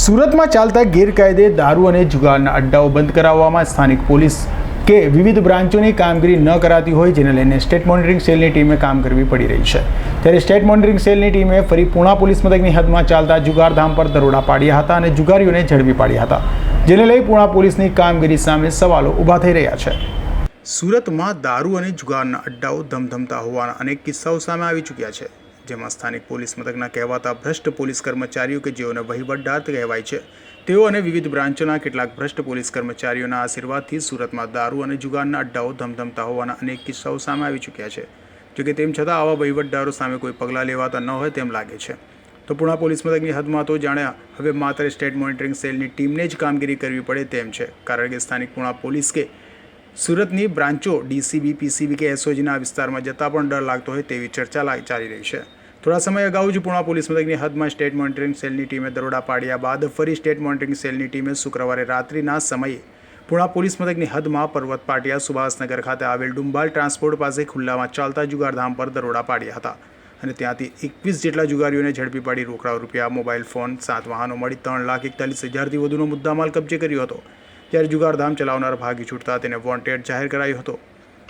સુરતમાં ચાલતા ગેરકાયદે દારૂ અને જુગારના અડ્ડાઓ બંધ કરાવવામાં સ્થાનિક પોલીસ કે વિવિધ બ્રાન્ચોની કામગીરી ન કરાતી હોય જેને લઈને સ્ટેટ મોનિટરિંગ સેલની ટીમે કામ કરવી પડી રહી છે. ત્યારે સ્ટેટ મોનિટરિંગ સેલની ટીમે ફરી પૂણા પોલીસ મથકની હદમાં ચાલતા જુગારધામ પર દરોડા પાડ્યા હતા અને જુગારીઓને ઝડપી પાડ્યા હતા, જેને લઈ પૂણા પોલીસની કામગીરી સામે સવાલો ઊભા થઈ રહ્યા છે. સુરતમાં દારૂ અને જુગારના અડ્ડાઓ ધમધમતા હોવાના અનેક કિસ્સાઓ સામે આવી ચૂક્યા છે. જેમાં સ્થાનિક પોલીસ મથકના કહેવાતા ભ્રષ્ટ પોલીસ કર્મચારીઓ કે જેઓને વહીવટદાર કહેવાય છે, તેઓ અને વિવિધ બ્રાન્ચોના કેટલાક ભ્રષ્ટ પોલીસ કર્મચારીઓના આશીર્વાદથી સુરતમાં દારૂ અને જુગારના અડ્ડાઓ ધમધમતા હોવાના અનેક કિસ્સાઓ સામે આવી ચૂક્યા છે. જોકે તેમ છતાં આવા વહીવટદારો સામે કોઈ પગલાં લેવાતા ન હોય તેમ લાગે છે. તો પૂણા પોલીસ મથકની હદમાં તો જાણે હવે માત્ર સ્ટેટ મોનિટરિંગ સેલની ટીમને જ કામગીરી કરવી પડે તેમ છે, કારણ કે સ્થાનિક પૂણા પોલીસ કે સુરતની બ્રાન્ચો ડીસીબી, પીસીબી કે એસઓજીના વિસ્તારમાં જતાં પણ ડર લાગતો હોય તેવી ચર્ચા ચાલી રહી છે. થોડા સમય અગાઉ જ પૂણા પોલીસ મથકની હદમાં સ્ટેટ મોનિટરિંગ સેલની ટીમે દરોડા પાડ્યા બાદ ફરી સ્ટેટ મોનિટરિંગ સેલની ટીમે શુક્રવારે રાત્રિના સમયે પૂણા પોલીસ મથકની હદમાં પર્વત પાટિયા સુભાષનગર ખાતે આવેલ ડુંબાલ ટ્રાન્સપોર્ટ પાસે ખુલ્લામાં ચાલતા જુગારધામ પર દરોડા પાડ્યા હતા અને ત્યાંથી એકવીસ જેટલા જુગારીઓને ઝડપી પાડી રોકડા રૂપિયા, મોબાઈલ ફોન, સાત વાહનો મળી ત્રણ લાખ એકતાલીસ હજારથી વધુનો મુદ્દામાલ કબજે કર્યો હતો. ત્યારે જુગારધામ ચલાવનાર ભાગી છૂટતા તેને વોન્ટેડ જાહેર કરાયો હતો.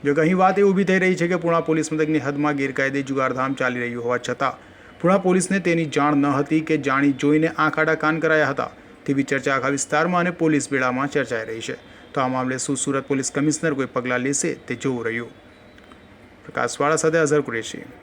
જોકે અહીં વાત એ ઊભી થઈ રહી છે કે પૂણા પોલીસ મથકની હદમાં ગેરકાયદે જુગારધામ ચાલી રહ્યું હોવા છતાં પૂણા પોલીસને તેની જાણ ન હતી કે જાણી જોઈને આંખ આડા કાન કરાયા હતા તેવી ચર્ચા આખા વિસ્તારમાં અને પોલીસ બેડામાં ચર્ચાઈ રહી છે. તો આ મામલે શું સુરત પોલીસ કમિશનર કોઈ પગલાં લેશે તે જોવું રહ્યું. પ્રકાશવાળા સાથે અઝર કુરેશી.